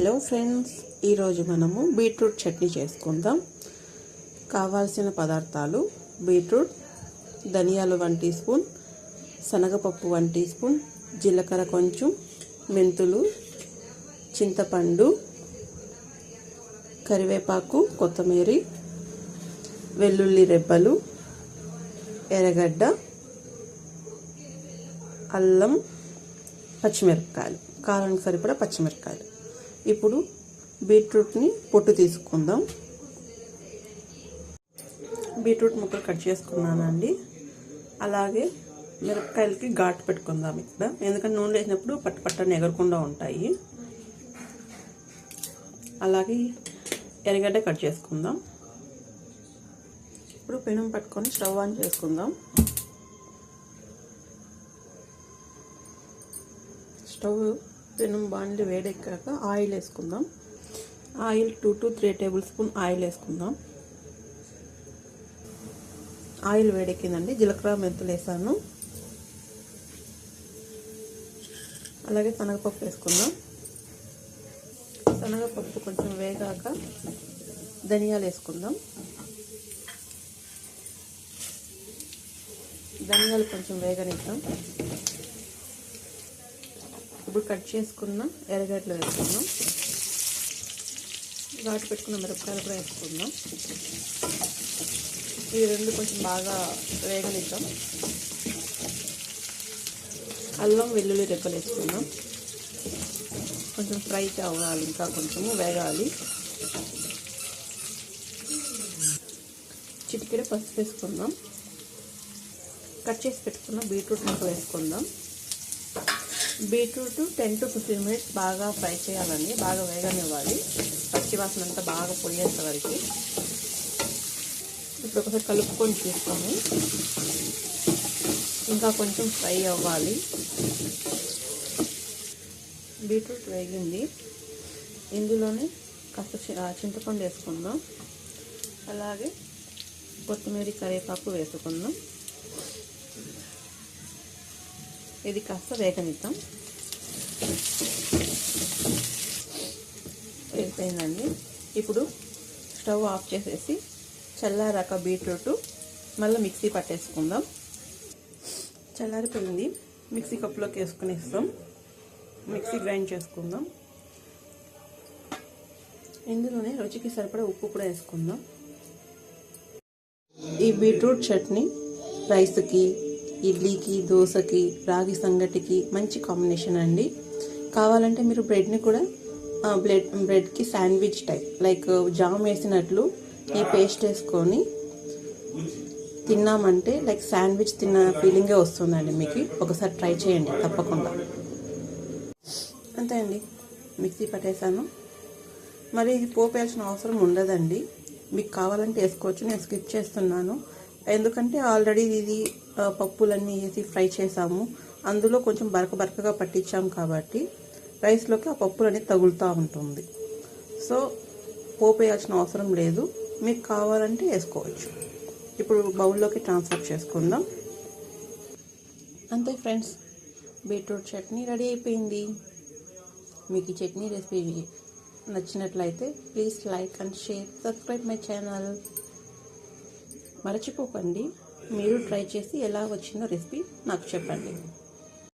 Hello friends ఈరోజు మనము beetroot chutney చేసుకుందాం. కావాల్సిన పదార్థాలు బీట్రూట్ ధనియాలు వన్ టీ స్పూన్ శనగపప్పు వన్ టీ స్పూన్ జీలకర్ర కొంచెం మెంతులు చింతపండు కరివేపాకు కొత్తిమీర వెల్లుల్లి రెబ్బలు ఎర్రగడ్డ అల్లం పచ్చిమిరపకాయలు. కారానికి సరిపడా పచ్చిమిరపకాయలు. ఇప్పుడు బీట్రూట్ని పొట్టు తీసుకుందాం. బీట్రూట్ ముక్కలు కట్ చేసుకున్నానండి. అలాగే మిరపకాయలకి ఘాటు పెట్టుకుందాం ఇక్కడ. ఎందుకంటే నూనె వేసినప్పుడు పట్టు పట్టని ఎగరకుండా ఉంటాయి. అలాగే ఎర్రగడ్డ కట్ చేసుకుందాం. ఇప్పుడు పెనం పట్టుకొని స్టవ్ ఆన్ చేసుకుందాం. స్టవ్ పెనం బాండ్లు వేడెక్కాక ఆయిల్ వేసుకుందాం. Oil two to three tablespoon oil వేసుకుందాం. ఆయిల్ వేడెక్కిందండి. జీలకర్ర మెంతులు వేసాను. అలాగే శనగపప్పు వేసుకుందాం. శనగపప్పు కొంచెం వేగాక ధనియాలు వేసుకుందాం. ధనియాలు కొంచెం వేగనిద్దాం. ఇప్పుడు కట్ చేసుకున్న ఎర్రగడ్డలు వేసుకుందాం. ఘాటు పెట్టుకున్న మిరపకాయలు కూడా వేసుకుందాం. ఈ రెండు కొంచెం బాగా వేగనిద్దాం. అల్లం వెల్లుల్లి రెబ్బలు వేసుకుందాం. కొంచెం ఫ్రై కావాలి ఇంకా కొంచెము వేగాలి. చిటికెడ పసుపు వేసుకుందాం. కట్ చేసి పెట్టుకున్న బీట్రూట్ ముక్క వేసుకుందాం. Beetroot ten to fifteen minutes బాగా ఫ్రై చేయాలండి. బాగా వేగనివ్వాలి పచ్చివాసన అంతా బాగా పొయ్యేంత వరకు. ఇప్పుడు ఒకసారి కలుపుకొని చూస్తాము ఇంకా కొంచెం ఫ్రై అవ్వాలి. బీట్రూట్ వేగింది. ఇందులోనే కాస్త చింతపండు వేసుకుందాం. అలాగే కొత్తిమీర కరివేపాకు వేసుకుందాం. ఇది కాస్త వేగనిద్దాం. వేగిపోయిందండి ఇప్పుడు స్టవ్ ఆఫ్ చేసేసి చల్లారాక బీట్రూట్ మళ్ళీ మిక్సీ పట్టేసుకుందాం. చల్లారిపోయింది. మిక్సీ కప్లోకి వేసుకుని ఇస్తాం మిక్సీ గ్రైండ్ చేసుకుందాం. ఇందులోనే రుచికి సరిపడా ఉప్పు కూడా వేసుకుందాం. ఈ బీట్రూట్ చట్నీ రైస్కి ఇడ్లీకి దోశకి రాగి సంగటికి మంచి కాంబినేషన్ అండి. కావాలంటే మీరు బ్రెడ్ని కూడా బ్రెడ్ బ్రెడ్కి శాండ్విచ్ టైప్ లైక్ జామ్ వేసినట్లు ఈ పేస్ట్ వేసుకొని తిన్నామంటే లైక్ శాండ్విచ్ తిన్న ఫీలింగే వస్తుందండి మీకు. ఒకసారి ట్రై చేయండి తప్పకుండా. అంతే అండి. మిక్సీ పట్టేశాను. మరి ఇది పోపేయాల్సిన అవసరం ఉండదండి. మీకు కావాలంటే వేసుకోవచ్చు. నేను స్కిప్ చేస్తున్నాను. ఎందుకంటే ఆల్రెడీ ఇది పప్పులన్నీ వేసి ఫ్రై చేసాము. అందులో కొంచెం బరక బరకగా పట్టించాం కాబట్టి రైస్లోకి ఆ పప్పులన్నీ తగులుతూ ఉంటుంది. సో పోపు వేయాల్సిన అవసరం లేదు. మీకు కావాలంటే వేసుకోవచ్చు. ఇప్పుడు బౌల్లోకి ట్రాన్స్ఫర్ చేసుకుందాం. అంతే ఫ్రెండ్స్ బీట్రూట్ చట్నీ రెడీ అయిపోయింది. మీకు ఈ చట్నీ రెసిపీ నచ్చినట్లయితే please like and share subscribe my channel. మరచిపోకండి. మీరు ట్రై చేసి ఎలా వచ్చిందో రెసిపీ నాకు చెప్పండి.